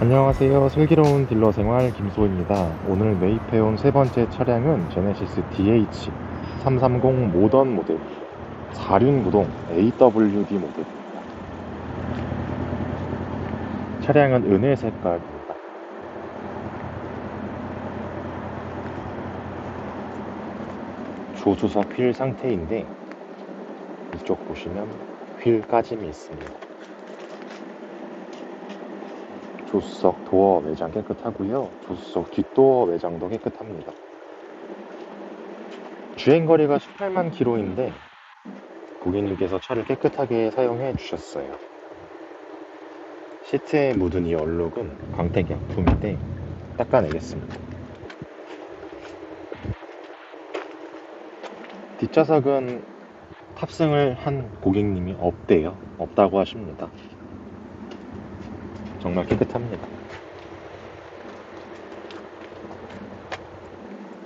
안녕하세요. 슬기로운 딜러 생활 김소입니다. 오늘 매입해온 세 번째 차량은 제네시스 DH330 모던 모델 4륜 구동 AWD 모델입니다. 차량은 은혜 색깔입니다. 조수석 휠 상태인데 이쪽 보시면 휠 까짐이 있습니다. 조수석 도어 외장 깨끗하고요. 조수석 뒷도어 외장도 깨끗합니다. 주행거리가 18만 킬로인데 고객님께서 차를 깨끗하게 사용해 주셨어요. 시트에 묻은 이 얼룩은 광택 약품인데 닦아내겠습니다. 뒷좌석은 탑승을 한 고객님이 없대요. 없다고 하십니다. 정말 깨끗합니다.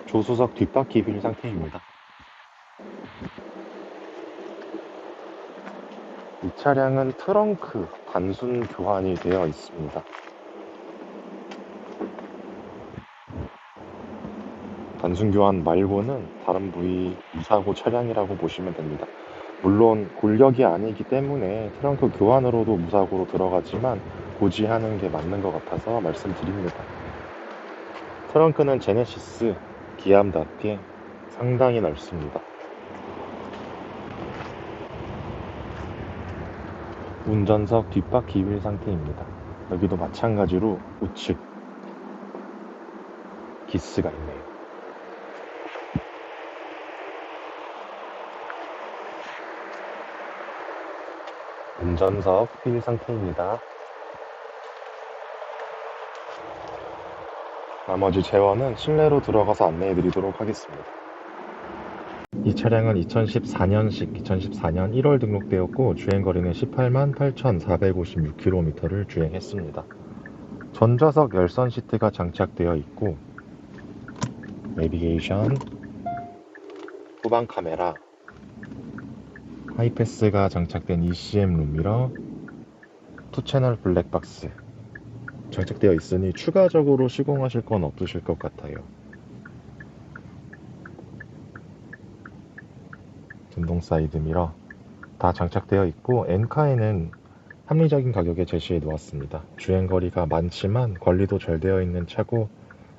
조수석 뒷바퀴 휠 상태입니다. 이 차량은 트렁크 단순 교환이 되어 있습니다. 단순 교환 말고는 다른 부위 무사고 차량이라고 보시면 됩니다. 물론 골격이 아니기 때문에 트렁크 교환으로도 무사고로 들어가지만 고지하는 게 맞는 것 같아서 말씀드립니다. 트렁크는 제네시스 기암답게 상당히 넓습니다. 운전석 뒷바퀴 휠 상태입니다. 여기도 마찬가지로 우측 기스가 있네요. 운전석 휠 상태입니다. 나머지 재원은 실내로 들어가서 안내해 드리도록 하겠습니다. 이 차량은 2014년식 2014년 1월 등록되었고 주행거리는 18만 8,456km를 주행했습니다. 전좌석 열선 시트가 장착되어 있고 내비게이션, 후방 카메라, 하이패스가 장착된 ECM 룸미러, 투채널 블랙박스 장착되어 있으니 추가적으로 시공하실 건 없으실 것 같아요. 전동 사이드 미러 다 장착되어 있고 엔카에는 합리적인 가격에 제시해 놓았습니다. 주행 거리가 많지만 관리도 잘 되어 있는 차고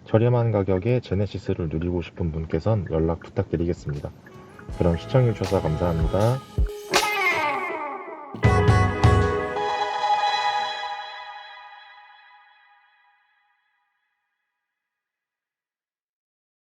저렴한 가격에 제네시스를 누리고 싶은 분께선 연락 부탁드리겠습니다. 그럼 시청해주셔서 감사합니다.